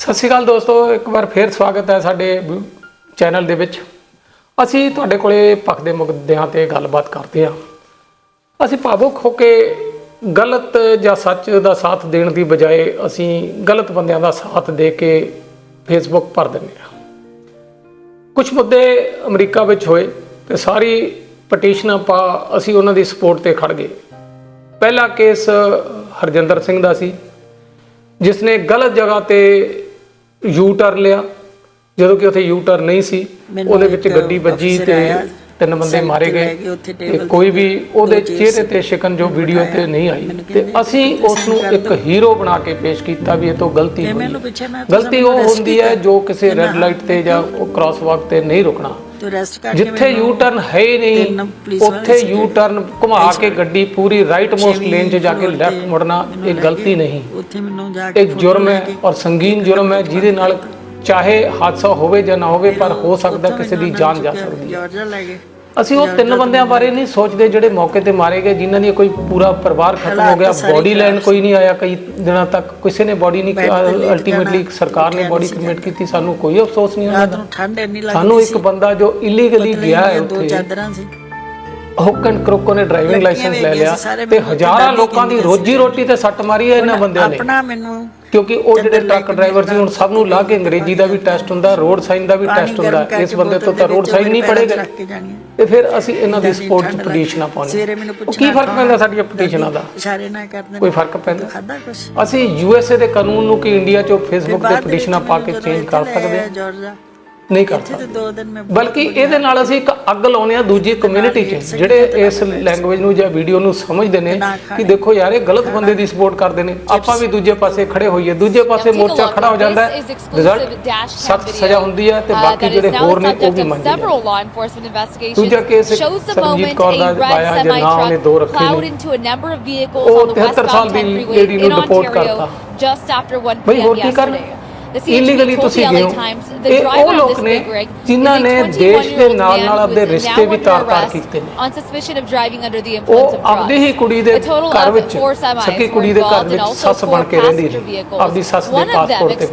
ਸਤਿ ਸ਼੍ਰੀ ਅਕਾਲ ਦੋਸਤੋ, ਇੱਕ ਵਾਰ ਫੇਰ ਸਵਾਗਤ ਹੈ ਸਾਡੇ ਚੈਨਲ ਦੇ ਵਿੱਚ। ਅਸੀਂ ਤੁਹਾਡੇ ਕੋਲੇ ਪੱਕਦੇ ਮੁੱਦਿਆਂ ਤੇ ਗੱਲਬਾਤ ਕਰਦੇ ਹਾਂ। ਅਸੀਂ ਭਾਵੁਕ ਹੋ ਕੇ ਗਲਤ ਜਾਂ ਸੱਚ ਦਾ ਸਾਥ ਦੇਣ ਦੀ ਬਜਾਏ ਅਸੀਂ ਗਲਤ ਬੰਦਿਆਂ ਦਾ ਸਾਥ ਦੇ ਕੇ ਫੇਸਬੁੱਕ ਭਰ ਦਿੰਦੇ ਹਾਂ। ਕੁਝ ਮੁੱਦੇ ਅਮਰੀਕਾ ਵਿੱਚ ਹੋਏ ਤੇ ਸਾਰੀ ਪਟੀਸ਼ਨਾਂ ਪਾ ਅਸੀਂ ਉਹਨਾਂ ਦੀ ਸਪੋਰਟ ਤੇ ਖੜ ਗਏ। ਪਹਿਲਾ ਕੇਸ ਹਰਜਿੰਦਰ ਸਿੰਘ ਦਾ ਸੀ, ਜਿਸ ਨੇ ਗਲਤ ਜਗ੍ਹਾ ਤੇ ਯੂ ਟਰਨ ਲਿਆ। ਜਦੋਂ ਕਿ ਉੱਥੇ ਯੂ ਟਰਨ ਨਹੀਂ ਸੀ ਉਹਦੇ ਵਿੱਚ ਗੱਡੀ ਵੱਜੀ ਤੇ ਤਿੰਨ ਬੰਦੇ ਮਾਰੇ ਗਏ ਤੇ ਕੋਈ ਵੀ ਉਹਦੇ ਚਿਹਰੇ ਤੇ ਸ਼ਿਕਨ ਜੋ ਵੀਡੀਓ ਤੇ ਨਹੀਂ ਆਈ। ਤੇ ਅਸੀਂ ਉਸ ਨੂੰ ਇੱਕ। ਹੀਰੋ ਬਣਾ ਕੇ ਪੇਸ਼ ਕੀਤਾ ਵੀ ਇਹ ਤੋਂ ਗਲਤੀ ਹੋਈ। ਗਲਤੀ ਉਹ ਹੁੰਦੀ ਹੈ ਜੋ ਕਿਸੇ ਰੈੱਡ ਲਾਈਟ ਤੇ ਜਾਂ ਕ੍ਰਾਸ ਵਾਕ ਤੇ ਨਹੀਂ ਰੁਕਣਾ। ਤੂੰ ਰੈਸਟ ਕਰਕੇ ਜਿੱਥੇ ਯੂ ਟਰਨ ਹੈ ਹੀ ਤਿੰਨ ਨਹੀਂ ਪੁਲਿਸ ਵਾਲੇ ਉੱਥੇ ਸੀਗੇ। ਯੂ ਟਰਨ ਘੁਮਾ ਕੇ ਗੱਡੀ ਪੂਰੀ ਰਾਈਟ ਮੋਸਟ ਛੇਵੀਂ ਲੇਨ 'ਚ ਜਾ ਕੇ ਲੈਫਟ ਤੇ ਮੁੜਨਾ ਮੈਨੂੰ ਇਹ ਲੈ ਗਲਤੀ। ਨਹੀਂ ਉੱਥੇ ਮੈਨੂੰ ਜਾ ਕੇ ਇਹ photo ਜੁਰਮ ਲੈ ਹੈ ਕੇ ਔਰ ਸੰਗੀਨ ਜੁਰਮ ਹੈ ਜਿਹਦੇ ਨਾਲ ਚਾਹੇ ਹਾਦਸਾ ਹੋਵੇ ਜਾਂ ਨਾ ਹੋਵੇ ਪਰ ਹੋ ਸਕਦਾ ਉੱਥੋਂ ਕਿਸੇ ਦੀ ਮੈਨੂੰ ਜਾਨ ਜਾ ਸਕਦੀ ਹੈ ਜਾਰਜਾ ਲੈ ਗਏ ਅਸੀਂ ਉਹ ਤਿੰਨ ਬੰਦਿਆਂ ਬਾਰੇ ਨਹੀਂ ਸੋਚਦੇ ਜਿਹੜੇ ਮੌਕੇ ਤੇ ਮਾਰੇ ਗਏ ਜਿਨ੍ਹਾਂ ਦੀ ਕੋਈ ਪੂਰਾ ਪਰਿਵਾਰ ਖਤਮ ਹੋ ਗਿਆ ਬੋਡੀ ਲੈਣ ਕੋਈ ਨਹੀਂ ਆਇਆ ਕਈ ਦਿਨਾਂ ਤੱਕ ਕਿਸੇ ਨੇ ਬੋਡੀ ਨਹੀਂ ਅਲਟੀਮੇਟਲੀ ਸਰਕਾਰ ਨੇ ਬੋਡੀ ਕ੍ਰਿਮੀਨੇਟ ਕੀਤੀ ਸਾਨੂੰ ਕੋਈ ਅਫਸੋਸ ਨਹੀਂ ਉਹਨਾਂ ਰਾਤ ਦਾ ਨੂੰ ਠੰਡ ਇੰਨੀ ਲੱਗਦੀ ਸਾਨੂੰ ਇੱਕ ਬੰਦਾ ਜੋ ਇਲੀਗਲੀ ਗਿਆ ਹੈ ਉੱਥੇ ਚਾਦਰਾਂ ਸੀ। ਹੁੱਕ ਐਂਡ ਕਰੋਕੋ ਨੇ ਡਰਾਈਵਿੰਗ ਲਾਇਸੈਂਸ ਲੈ ਲਿਆ ਤੇ ਹਜ਼ਾਰਾਂ ਲੋਕਾਂ ਦੀ ਰੋਜੀ ਰੋਟੀ ਤੇ ਸੱਟ ਮਾਰੀ ਹੈ ਇਹਨਾਂ ਬੰਦਿਆਂ ਨੇ। ਆਪਣਾ ਮੈਨੂੰ ਕਿਉਂਕਿ ਉਹ ਜਿਹੜੇ ਟਰੱਕ ਡਰਾਈਵਰ ਸੀ ਹੁਣ ਸਭ ਨੂੰ ਲਾ ਕੇ ਅੰਗਰੇਜ਼ੀ ਦਾ ਵੀ ਟੈਸਟ ਹੁੰਦਾ ਰੋਡ ਸਾਈਨ ਦਾ ਵੀ ਟੈਸਟ ਹੁੰਦਾ। ਇਸ ਬੰਦੇ ਤੋਂ ਤਾਂ ਰੋਡ ਸਾਈਨ ਨਹੀਂ ਪੜੇਗਾ। ਤੇ ਫਿਰ ਅਸੀਂ ਇਹਨਾਂ ਦੀ ਸਪੋਰਟ ਚ। ਪਟੀਸ਼ਨਾਂ ਪਾਉਣੇ। ਕੀ ਫ਼ਰਕ ਪੈਂਦਾ ਸਾਡੀਆਂ ਪਟੀਸ਼ਨਾਂ ਦਾ? ਇਸ਼ਾਰੇ ਨਾ ਕਰਦੇ ਕੋਈ ਫ਼ਰਕ ਪੈਂਦਾ? ਅਸੀਂ ਯੂਐਸਏ ਦੇ ਕਾਨੂੰਨ ਨੂੰ ਕਿ ਇੰਡੀਆ 'ਚੋਂ ਫੇਸਬੁੱਕ ਤੇ ਪਟੀਸ਼ਨਾਂ ਪਾ ਕੇ ਚੇਂਜ ਕਰ ਸਕਦੇ ਹਾਂ? ਨਹੀਂ ਕਰ ਸਕਦੇ। ਬਲਕਿ ਇਹਦੇ ਨਾਲ ਅਸੀਂ ਇੱਕ ਅੱਗ ਲਾਉਨੇ ਆ ਦੂਜੀ ਕਮਿਊਨਿਟੀ 'ਚ ਜਿਹੜੇ ਇਸ ਲੈਂਗੁਏਜ ਨੂੰ ਜਾਂ ਵੀਡੀਓ ਨੂੰ ਸਮਝਦੇ ਨੇ ਕਿ ਦੇਖੋ ਯਾਰ ਇਹ ਗਲਤ ਬੰਦੇ ਦੀ ਸਪੋਰਟ ਕਰਦੇ ਨੇ। ਆਪਾਂ ਵੀ ਦੂਜੇ ਪਾਸੇ ਖੜੇ ਹੋਈਏ ਦੂਜੇ ਪਾਸੇ ਮੋਰਚਾ ਖੜਾ ਹੋ ਜਾਂਦਾ ਹੈ। ਰਿਜ਼ਲਟ ਸਖਤ ਸਜ਼ਾ ਹੁੰਦੀ ਹੈ ਤੇ ਬਾਕੀ ਜਿਹੜੇ ਹੋਰ ਨੇ ਉਹ ਵੀ ਮੰਨ ਜਾਂਦੇ several law enforcement investigations. ਦੂਜਾ ਕੇਸ moment ਕੌਰ ਦਾ a red ਪਾਇਆ ਜੇ ਨਾ ਦੋ ਰੱਖੇ ਨੇ। ਉਹ on the 73 ਸਾਲ ਦੀ 10 ਲੇਡੀ ਨੂੰ Ontario ਕਰਤਾ। just after 1 ਬਈ p.m. yesterday. ਇਲੀਗਲੀ ਤੁਸੀਂ ਗਏ ਹੋ ਇਹ ਉਹ ਲੋਕ ਨੇ ਜਿਨ੍ਹਾਂ ਨੇ 21 ਦੇਸ਼ ਦੇ ਨਾਲ ਨਾਲ is ਰਿਸ਼ਤੇ ਵੀ ਤਾਰ-ਤਾਰ ਕੀਤੇ ਨੇ of ਆਪਦੀ ਹੀ. ਕੁੜੀ ਦੇ ਘਰ ਵਿੱਚ ਸਕੀ ਕੁੜੀ ਦੇ ਘਰ ਵਿੱਚ ਸੱਸ ਬਣ ਕੇ ਰਹਿੰਦੀ vehicles. ਆਪਦੀ ਸੱਸ ਦੇ ਪਾਸਪੋਰਟ ਤੇ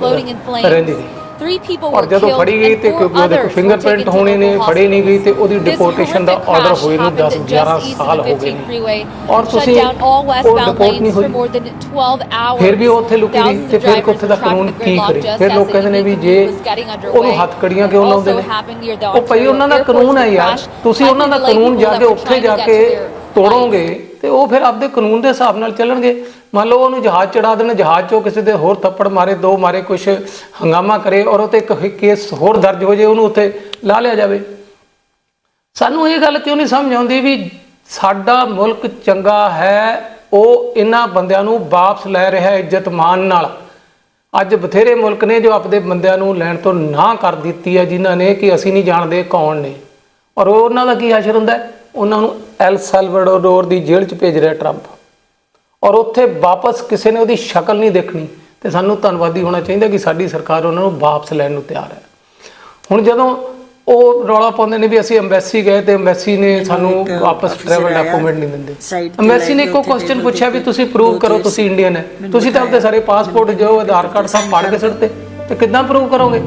ਰਹਿੰਦੀ flames. Three people ਔਰ were ਜਦੋਂ killed ਫੜੀ ਗਈ and ਤੇ four ਕਿਉਂਕਿ ਉਹਦੇ ਕੋਲ others were ਫਿੰਗਰਪ੍ਰਿੰਟ to ਹੋਣੇ ਨੇ local ਫੜੇ ਨਹੀਂ ਗਈ ਤੇ ਉਹਦੀ This ਡਿਪੋਰਟੇਸ਼ਨ ਦਾ horrific ਆਰਡਰ crash ਹੋਏ ਨੂੰ 10 happened 11 just east of ਸਾਲ the ਹੋ ਗਏ 15th ਨੇ freeway ਔਰ and ਤੁਸੀਂ shut down all ਉਹ westbound report ਨਹੀਂ lanes for ਹੋਈ। more than 12 hours. ਫਿਰ ਵੀ ਉਹ ਉੱਥੇ ਲੁਕੀ ਰਹੀ Thousands ਤੇ of ਫਿਰ drivers ਉੱਥੇ ਦਾ trapped ਕਾਨੂੰਨ the ਕੀ gridlock ਕਰੇ just ਫਿਰ as ਲੋਕ ਕਹਿੰਦੇ ਨੇ ਵੀ ਜੇ commute was getting underway. ਉਹਨੂੰ ਹੱਥ ਕੜੀਆਂ ਕਿਉਂ ਲਾਉਂਦੇ Also ਨੇ happened near the ਉਹ ਭਈ ਉਹਨਾਂ ਦਾ ਕਾਨੂੰਨ ਹੈ ਯਾਰ crash. ਤੁਸੀਂ ਉਹਨਾਂ ਦਾ ਕਾਨੂੰਨ ਜਾ ਕੇ were ਉੱਥੇ trying to ਜਾ get ਕੇ their ਤੋੜੋਗੇ ਤੇ ਉਹ ਫਿਰ ਆਪਦੇ ਕਾਨੂੰਨ ਦੇ ਹਿਸਾਬ ਨਾਲ ਚੱਲਣਗੇ ਮੰਨ ਲਓ ਉਹਨੂੰ ਜਹਾਜ਼ ਚੜਾ ਦੇਣ, ਜਹਾਜ਼ 'ਚੋਂ ਕਿਸੇ ਦੇ ਹੋਰ ਥੱਪੜ ਮਾਰੇ, ਦੋ ਮਾਰੇ, ਕੁਛ ਹੰਗਾਮਾ ਕਰੇ ਔਰ ਉਹ ਤੇ ਇੱਕ ਕੇਸ ਹੋਰ ਦਰਜ ਹੋ ਜੇ, ਉਹਨੂੰ ਉੱਥੇ ਲਾ ਲਿਆ ਜਾਵੇ। ਸਾਨੂੰ ਇਹ ਗੱਲ ਕਿਉਂ ਨਹੀਂ ਸਮਝ ਆਉਂਦੀ ਵੀ ਸਾਡਾ ਮੁਲਕ ਚੰਗਾ ਹੈ, ਉਹ ਇਹਨਾਂ ਬੰਦਿਆਂ ਨੂੰ ਵਾਪਸ ਲੈ ਰਿਹਾ ਇੱਜ਼ਤ ਮਾਨ ਨਾਲ। ਅੱਜ ਬਥੇਰੇ ਮੁਲਕ ਨੇ ਜੋ ਆਪਦੇ ਬੰਦਿਆਂ ਨੂੰ ਲੈਣ ਤੋਂ ਨਾ ਕਰ ਦਿੱਤੀ ਹੈ, ਜਿਨ੍ਹਾਂ ਨੇ ਕਿ ਅਸੀਂ ਨਹੀਂ ਜਾਣਦੇ ਕੌਣ ਨੇ। ਔਰ ਉਹਨਾਂ ਦਾ ਕੀ ਅਸਰ ਹੁੰਦਾ ਉਹਨਾਂ ਨੂੰ ਐਲ ਸੈਲਵਾਡੋਰ ਦੀ ਜੇਲ੍ਹ 'ਚ ਭੇਜ ਰਿਹਾ ਟਰੰਪ। ਔਰ ਉੱਥੇ ਵਾਪਸ ਕਿਸੇ ਨੇ ਉਹਦੀ ਸ਼ਕਲ ਨਹੀਂ ਦੇਖਣੀ ਤੇ ਸਾਨੂੰ ਧੰਨਵਾਦੀ ਹੋਣਾ ਚਾਹੀਦਾ ਕਿ ਸਾਡੀ ਸਰਕਾਰ ਉਹਨਾਂ ਨੂੰ ਵਾਪਸ ਲੈਣ ਨੂੰ ਤਿਆਰ ਹੈ। ਹੁਣ ਜਦੋਂ ਉਹ ਰੌਲਾ ਪਾਉਂਦੇ ਨੇ ਵੀ ਅਸੀਂ ਐਮਬੈਸੀ ਗਏ ਤੇ ਐਮਬੈਸੀ ਨੇ ਸਾਨੂੰ ਵਾਪਸ ਟਰੈਵਲ ਡਾਕੂਮੈਂਟ ਨਹੀਂ ਦਿੰਦੇ। ਐਮਬੈਸੀ ਨੇ ਇੱਕੋ ਕੁਐਸਚਨ ਪੁੱਛਿਆ ਵੀ ਤੁਸੀਂ ਪ੍ਰੂਵ ਕਰੋ ਤੁਸੀਂ ਇੰਡੀਅਨ ਹੈ। ਤੁਸੀਂ ਤਾਂ ਆਪਦੇ ਸਾਰੇ ਪਾਸਪੋਰਟ ਜੋ ਆਧਾਰ ਕਾਰਡ ਸਭ ਪਾੜ ਕੇ ਸਿੱਟਦੇ ਤੇ ਕਿੱਦਾਂ ਪ੍ਰੂਵ ਕਰੋਗੇ?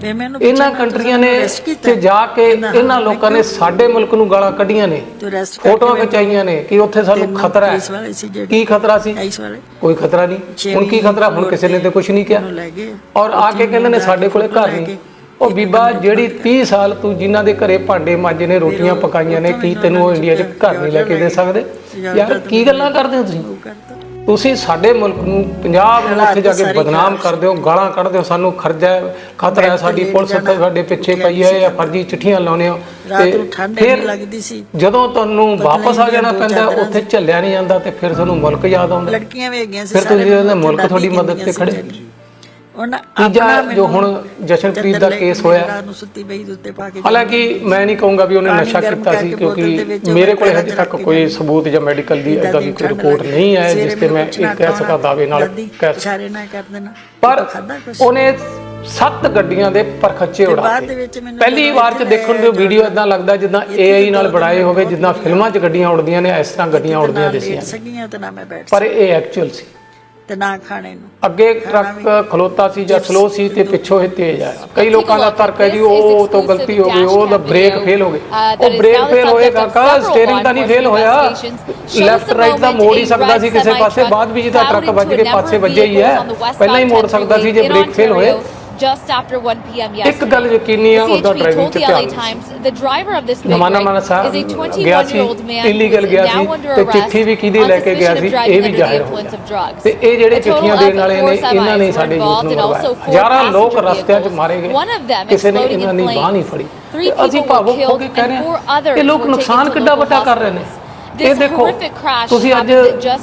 ਤੇ ਮੈਨੂੰ ਇਹਨਾਂ ਕੰਟਰੀਆਂ ਨੇ ਤੇ ਜਾ ਕੇ ਇਹਨਾਂ ਲੋਕਾਂ ਨੇ ਸਾਡੇ ਮੁਲਕ ਨੂੰ ਗਾਲਾਂ ਕੱਢੀਆਂ ਨੇ ਫੋਟੋਆਂ ਖਿਚਾਈਆਂ ਨੇ ਕਿ ਉੱਥੇ ਸਾਨੂੰ ਖਤਰਾ ਹੈ। ਕੀ ਖਤਰਾ ਸੀ? ਕੋਈ ਖਤਰਾ ਨਹੀਂ। ਹੁਣ ਕੀ ਖਤਰਾ? ਹੁਣ ਕਿਸੇ ਨੇ ਤੇ ਕੁਝ ਨਹੀਂ ਕਿਹਾ। ਔਰ ਆ ਕੇ ਕਹਿੰਦੇ ਨੇ ਸਾਡੇ ਕੋਲੇ ਘਰ ਨਹੀਂ। ਉਹ ਬੀਬਾ ਜਿਹੜੀ 30 ਸਾਲ ਤੂੰ ਜਿਨ੍ਹਾਂ ਦੇ ਘਰੇ ਭਾਂਡੇ ਮਾਂਜੇ ਨੇ ਰੋਟੀਆਂ ਪਕਾਈਆਂ ਨੇ ਕੀ ਤੈਨੂੰ ਉਹ ਇੰਡੀਆ 'ਚ ਘਰ ਨਹੀਂ ਲੈ ਕੇ ਦੇ ਸਕਦੇ? ਯਾਰ ਕੀ ਗੱਲਾਂ ਕਰਦੇ ਹੋ ਤੁਸੀਂ? ਤੁਸੀਂ ਸਾਡੇ ਮੁਲਕ ਨੂੰ ਪੰਜਾਬ ਨੂੰ ਉੱਥੇ ਜਾ ਕੇ ਬਦਨਾਮ ਕਰਦੇ ਹੋ ਗਾਲਾਂ ਕੱਢਦੇ ਹੋ ਸਾਨੂੰ ਖਰਜਾ ਖਤਰਾ ਹੈ ਸਾਡੀ ਪੁਲਿਸ ਸਾਡੇ ਪਿੱਛੇ ਪਈ ਹੈ ਜਾਂ ਫਰਜ਼ੀ ਚਿੱਠੀਆਂ ਲਾਉਨੇ ਹੋ। ਠੰਡ ਫਿਰ ਲੱਗਦੀ ਸੀ। ਜਦੋਂ ਤੁਹਾਨੂੰ ਵਾਪਸ ਆ ਜਾਣਾ ਪੈਂਦਾ ਉੱਥੇ ਝੱਲਿਆ ਨਹੀਂ ਜਾਂਦਾ ਤੇ ਫਿਰ ਤੁਹਾਨੂੰ ਮੁਲਕ ਯਾਦ ਆਉਂਦਾ। ਲੜਕੀਆਂ ਵੀ ਹੈਗੀਆਂ ਸੀ ਫਿਰ ਤੁਸੀਂ ਮੁਲਕ ਤੁਹਾਡੀ ਦਾਦੀ ਮਦਦ ਤੇ ਖੜੇ ਤੀਜਾ ਆਪਣਾ ਜੋ ਹੁਣ ਜਸ਼ਨਪ੍ਰੀਤ ਦਾ ਕੇਸ ਹੋਇਆ। ਨੂੰ ਸੁੱਤੀ ਪਈ ਦੇ ਉੱਤੇ ਪਾ ਕੇ ਹਾਲਾਂਕਿ ਮੈਂ ਨਹੀਂ ਕਹੂੰਗਾ ਵੀ ਉਹਨੇ ਨਸ਼ਾ ਕੀਤਾ ਸੀ ਦੇ ਕਿਉਂਕਿ ਮੇਰੇ ਕੋਲ ਹਜੇ ਤੱਕ ਕੋਈ ਸਬੂਤ ਜਾਂ ਮੈਡੀਕਲ ਦੀ ਇਦਾਂ ਦੀ ਕੋਈ ਰਿਪੋਰਟ ਨਹੀਂ ਹੈ ਜਿਸ ਤੇ ਮੈਂ ਇਹ ਕਹਿ ਸਕਾਂ ਦਾਅਵੇ ਨਾਲ ਕਹਿ ਸਕਾਂ ਇਸ਼ਾਰੇ ਨਾ ਕਰ ਦੇਣਾ। ਪਰ ਉਹਨੇ ਸੱਤ ਗੱਡੀਆਂ ਦੇ ਪਰਖੱਚੇ ਦੇ ਵਿੱਚ ਮੈਨੂੰ ਪਹਿਲੀ ਵਾਰ ਚ ਦੇਖਣ ਨੂੰ ਵੀਡੀਓ ਇਦਾਂ ਲੱਗਦਾ ਜਿੱਦਾਂ AI ਨਾਲ ਬਣਾਏ ਹੋਵੇ ਜਿੱਦਾਂ ਫਿਲਮਾਂ 'ਚ ਗੱਡੀਆਂ ਉਡਦੀਆਂ ਨੇ ਇਸ ਤਰ੍ਹਾਂ ਗੱਡੀਆਂ ਉਡਦੀਆਂ ਨਾ ਦਿਸੀਆਂ ਸਕੀਆਂ ਤੇ ਨਾ ਮੈਂ ਬੈਠ ਪਰ ਇਹ ਐਕਚੁਅਲ ਸੀ। ਤੇ ਨਾ ਖਾਣੇ ਨੂੰ। ਅੱਗੇ ਟਰੱਕ ਖਲੋਤਾ ਸੀ ਜਾਂ ਸਲੋ ਸੀ ਤੇ ਪਿੱਛੋਂ ਇਹ ਤੇਜ਼ ਆਇਆ। ਕਈ ਲੋਕਾਂ ਦਾ ਤਰਕ ਹੈ ਜੀ ਉਹ ਤੋਂ ਗਲਤੀ ਹੋ ਗਈ ਉਹ ਦਾ ਬ੍ਰੇਕ ਫੇਲ ਹੋ ਗਏ। ਉਹ ਬ੍ਰੇਕ ਫੇਲ ਹੋਏਗਾ ਕਾ ਸਟੀਅਰਿੰਗ ਤਾਂ ਨਹੀਂ ਫੇਲ ਹੋਇਆ। ਲੈਫਟ ਰਾਈਟ ਦਾ ਮੋੜ ਹੀ ਸਕਦਾ ਸੀ ਕਿਸੇ ਪਾਸੇ ਬਾਅਦ ਵੀ ਜਿਹਦਾ ਟਰੱਕ ਵੱਜ ਕੇ ਪਾਸੇ ਵੱਜਿਆ ਹੀ ਹੈ। ਪਹਿਲਾਂ ਹੀ ਮੋੜ ਸਕਦਾ ਸੀ ਜੇ ਬ੍ਰੇਕ ਫੇਲ ਹੋਏ। Just after 1 p.m. ਇੱਕ yesterday. ਗੱਲ ਯਕੀਨੀ ਆ The ਉਹਦਾ CHP ਡਰਾਈਵਿੰਗ told ਚ the ਧਿਆਨ LA Times the driver of this big ਨਮਾਨਾ rig ਮਾਨਾ is a ਸਾਹਿਬ ਗਿਆ ਸੀ 21-year-old man ਇਲੀਗਲ who ਗਿਆ is ਸੀ now under ਤੇ arrest ਚਿੱਠੀ ਵੀ ਕਿਹਦੀ on ਲੈ ਕੇ ਗਿਆ suspicion ਸੀ of driving ਇਹ ਵੀ under the ਜ਼ਾਹਿਰ ਹੋ influence of ਗਿਆ drugs. ਤੇ ਇਹ ਜਿਹੜੇ A total ਚਿੱਠੀਆਂ of ਦੇਣ ਵਾਲੇ four ਨੇ ਇਹਨਾਂ ਨੇ semis ਸਾਡੇ were ਯੂਥ ਨੂੰ involved and also ਮਰਵਾਇਆ four ਹਜ਼ਾਰਾਂ ਲੋਕ passenger ਰਸਤਿਆਂ 'ਚ vehicles. ਮਾਰੇ ਗਏ One of them ਕਿਸੇ ਨੇ exploded ਇਹਨਾਂ in ਦੀ ਬਾਹ ਨਹੀਂ flames. ਫੜੀ Three ਤੇ ਅਸੀਂ people were ਭਾਵੁਕ ਹੋ killed ਕੇ ਕਹਿ ਰਹੇ and four ਹਾਂ others ਇਹ ਲੋਕ were taken ਨੁਕਸਾਨ to ਕਿੱਡਾ local ਵੱਡਾ ਕਰ ਰਹੇ ਨੇ hospitals. ਇਹ ਦੇਖੋ ਤੁਸੀਂ ਅੱਜ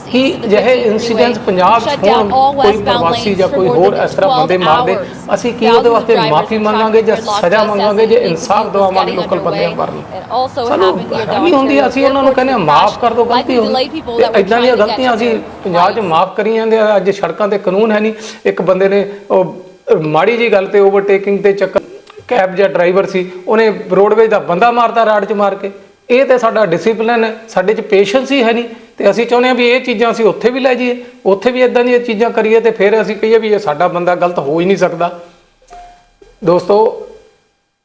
ਕੀ ਜਿਹੇ 50 ਇਨਸੀਡੈਂਟਸ freeway, ਪੰਜਾਬ 'ਚ ਹੋਣ ਕੋਈ ਪ੍ਰਵਾਸੀ ਜਾਂ ਕੋਈ ਹੋਰ ਇਸ ਤਰ੍ਹਾਂ ਬੰਦੇ 12 ਮਾਰਦੇ. ਅਸੀਂ ਕੀ ਉਹਦੇ ਵਾਸਤੇ ਮਾਫੀ ਮੰਗਾਂਗੇ ਜਾਂ ਸਜ਼ਾ ਮੰਗਾਂਗੇ ਜੇ ਇਨਸਾਫ ਦਵਾਵਾਂਗੇ ਲੋਕਲ ਬੰਦਿਆਂ ਸਾਨੂੰ near ਨਹੀਂ ਹੁੰਦੀ ਅਸੀਂ ਉਹਨਾਂ ਨੂੰ ਕਹਿੰਦੇ ਮਾਫ ਕਰ ਦਿਓ ਗਲਤੀ ਹੋ ਤੇ ਇਦਾਂ ਦੀਆਂ ਗਲਤੀਆਂ ਅਸੀਂ ਪੰਜਾਬ 'ਚ. ਮਾਫ ਕਰੀ ਜਾਂਦੇ ਆ ਅੱਜ ਸੜਕਾਂ ਤੇ ਕਾਨੂੰਨ ਹੈ ਨਹੀਂ ਇੱਕ ਬੰਦੇ ਨੇ ਉਹ ਮਾੜੀ ਜੀ ਗੱਲ ਤੇ ਓਵਰਟੇਕਿੰਗ ਤੇ ਚੱਕਰ ਕੈਬ ਜਾਂ ਡਰਾਈਵਰ ਸੀ ਉਹਨੇ ਰੋਡਵੇਜ ਦਾ ਬੰਦਾ ਮਾਰਤਾ ਰਾਡ 'ਚ ਮਾਰ ਕੇ ਇਹ ਤੇ ਸਾਡਾ ਡਿਸਪਲਿਨ ਹੈ ਸਾਡੇ 'ਚ ਪੇਸ਼ੈਂਸ ਹੀ ਹੈ ਨਹੀਂ। ਤੇ ਅਸੀਂ ਚਾਹੁੰਦੇ ਹਾਂ ਵੀ ਇਹ ਚੀਜ਼ਾਂ ਅਸੀਂ ਉੱਥੇ ਵੀ ਲੈ ਜਾਈਏ ਉੱਥੇ ਵੀ ਇਦਾਂ ਦੀਆਂ ਚੀਜ਼ਾਂ ਕਰੀਏ ਤੇ ਫਿਰ ਅਸੀਂ ਕਹੀਏ ਵੀ ਇਹ ਸਾਡਾ ਬੰਦਾ ਗਲਤ ਹੋ ਹੀ ਨਹੀਂ ਸਕਦਾ। ਦੋਸਤੋ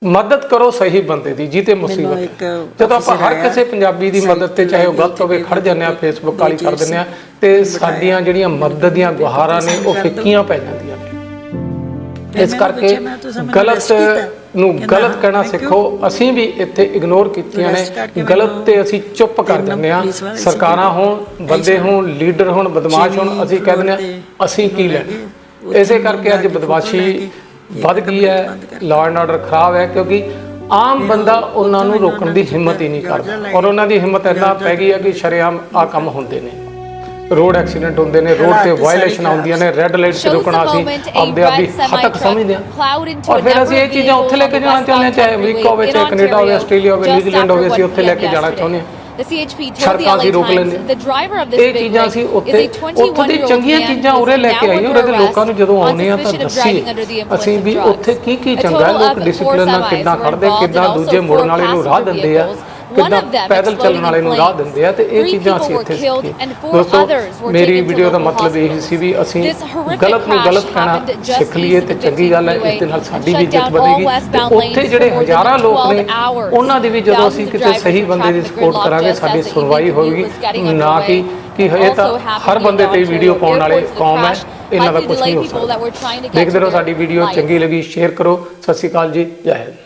ਮਦਦ ਕਰੋ ਸਹੀ ਬੰਦੇ ਦੀ ਜਿੱਤੇ ਮੁਸੀਬਤ ਜਦੋਂ ਆਪਾਂ ਹਰ ਕਿਸੇ ਪੰਜਾਬੀ ਦੀ ਮਦਦ ਤੇ ਚਾਹੇ ਉਹ ਗਲਤ ਹੋਵੇ ਖੜ ਜਾਂਦੇ ਆ ਫੇਸਬੁੱਕ ਵਾਲੀ ਕਰ ਦਿੰਦੇ ਆ ਤੇ ਸਾਡੀਆਂ ਜਿਹੜੀਆਂ ਮਦਦ ਦੀਆਂ ਗੁਹਾਰਾਂ ਨੇ ਉਹ ਫਿੱਕੀਆਂ ਪੈ ਜਾਂਦੀਆਂ ਨੇ। ਇਸ ਕਰਕੇ ਗਲਤ? ਨੂੰ ਗਲਤ ਕਹਿਣਾ ਸਿੱਖੋ। ਅਸੀਂ ਵੀ ਇੱਥੇ ਇਗਨੋਰ ਕੀਤੀਆਂ ਨੇ। ਗਲਤ ਤੇ ਅਸੀਂ ਚੁੱਪ ਕਰ ਜਾਂਦੇ ਆ ਸਰਕਾਰਾਂ ਹੋਣ ਬੰਦੇ ਹੋਣ ਲੀਡਰ ਹੋਣ ਬਦਮਾਸ਼ ਹੋਣ ਅਸੀਂ ਕਹਿ ਦਿੰਦੇ ਆ ਅਸੀਂ ਕੀ ਲੈ ਇਸੇ ਕਰਕੇ ਅੱਜ ਬਦਮਾਸ਼ੀ ਵੱਧ ਗਈ ਹੈ। ਲਾਅ ਐਂਡ ਆਰਡਰ ਖਰਾਬ ਹੈ ਕਿਉਂਕਿ ਆਮ ਬੰਦਾ ਉਹਨਾਂ ਨੂੰ ਰੋਕਣ ਦੀ ਹਿੰਮਤ ਹੀ ਨਹੀਂ ਕਰਦਾ। ਔਰ ਉਹਨਾਂ ਦੀ ਹਿੰਮਤ ਇੰਨਾ ਪੈ ਗਈ ਹੈ ਕਿ ਸ਼ਰੇਆਮ ਆ ਕੰਮ ਹੁੰਦੇ ਨੇ। ਰੋਡ ਐਕਸੀਡੈਂਟ ਹੁੰਦੇ ਨੇ ਰੋਡ ਤੇ ਵਾਇਲੇਸ਼ਨ ਆਉਂਦੀਆਂ ਨੇ ਰੈੱਡ ਲਾਈਟ ਤੇ ਰੁਕਣਾ ਸੀ ਆਪਦੇ ਆਪ ਹੀ red ਹੱਦ ਤੱਕ semi-truck ਸਮਝਦੇ ਆ ਔਰ ਫਿਰ ਅਸੀਂ ਇਹ ਚੀਜ਼ਾਂ ਉੱਥੇ ਲੈ ਕੇ ਜਾਣਾ ਚਾਹੁੰਦੇ ਹਾਂ ਚਾਹੇ ਅਮਰੀਕਾ ਹੋਵੇ ਚਾਹੇ ਕੈਨੇਡਾ ਹੋਵੇ ਆਸਟ੍ਰੇਲੀਆ ਹੋਵੇ ਨਿਊਜ਼ੀਲੈਂਡ ਹੋਵੇ ਅਸੀਂ 1 ਉੱਥੇ ਲੈ ਕੇ. ਜਾਣਾ. ਚਾਹੁੰਦੇ ਹਾਂ The CHP told the ਸੜਕਾਂ ਅਸੀਂ LA ਰੋਕ Times ਲੈਂਦੇ ਹਾਂ। the driver of this ਇਹ big ਚੀਜ਼ਾਂ rig ਅਸੀਂ is ਉੱਥੇ a ਉੱਥੇ ਦੀ 21-year-old ਚੰਗੀਆਂ man ਚੀਜ਼ਾਂ who's ਉਰੇ ਲੈ ਕੇ now ਆਈਏ under ਉਹਦੇ ਲੋਕਾਂ ਨੂੰ ਜਦੋਂ arrest ਆਉਂਦੇ ਆ on ਤਾਂ suspicion of ਦੱਸੀਏ driving under the influence ਅਸੀਂ of ਵੀ drugs. ਉੱਥੇ ਕੀ ਕੀ A ਚੰਗਾ ਹੈ total ਲੋਕ of ਡਿਸਪਲਿਨ ਨਾਲ four ਕਿੱਦਾਂ semis ਖੜਦੇ were ਕਿੱਦਾਂ involved and ਦੂਜੇ also ਮੁੜਨ four ਵਾਲੇ ਨੂੰ ਰਾਹ passenger ਦਿੰਦੇ ਆ vehicles. ਕਿੱਦਾਂ ਪੈਦਲ ਚੱਲਣ ਵਾਲੇ ਨੂੰ ਰਾਹ. ਦਿੰਦੇ ਆ ਤੇ ਇਹ ਚੀਜ਼ਾਂ ਅਸੀਂ ਇੱਥੇ ਦੋਸਤੋ ਮੇਰੀ ਵੀਡੀਓ ਦਾ ਮਤਲਬ ਇਹ. ਸੀ ਵੀ ਅਸੀਂ ਗਲਤ ਨੂੰ ਗਲਤ ਕਹਿਣਾ ਸਿੱਖ ਲਈਏ ਤੇ ਚੰਗੀ ਗੱਲ ਹੈ 50 ਇਸ ਦੇ ਨਾਲ ਸਾਡੀ ਵੀ ਇੱਜ਼ਤ ਵਧੇਗੀ ਤੇ ਉੱਥੇ ਜਿਹੜੇ ਹਜ਼ਾਰਾਂ ਲੋਕ 12 ਨੇ. ਉਹਨਾਂ ਦੀ ਵੀ ਜਦੋਂ ਅਸੀਂ ਕਿਤੇ ਸਹੀ ਬੰਦੇ ਦੀ ਸਪੋਰਟ ਕਰਾਂਗੇ ਸਾਡੀ ਸੁਣਵਾਈ ਹੋਵੇਗੀ ਨਾ ਕਿ. ਕਿ ਹਜੇ ਤਾਂ ਹਰ ਬੰਦੇ ਤੇ ਵੀਡੀਓ ਪਾਉਣ ਵਾਲੇ ਕੌਮ ਹੈ ਇਹਨਾਂ ਦਾ ਕੁਝ ਨਹੀਂ ਹੋ ਸਕਦਾ ਦੇਖਦੇ ਰਹੋ ਸਾਡੀ ਵੀਡੀਓ. ਚੰਗੀ ਲੱਗੀ ਸ਼ੇਅਰ ਕਰੋ ਸਤਿ ਸ਼੍ਰੀ ਅਕਾਲ ਜੀ ਜੈ ਹਿੰਦ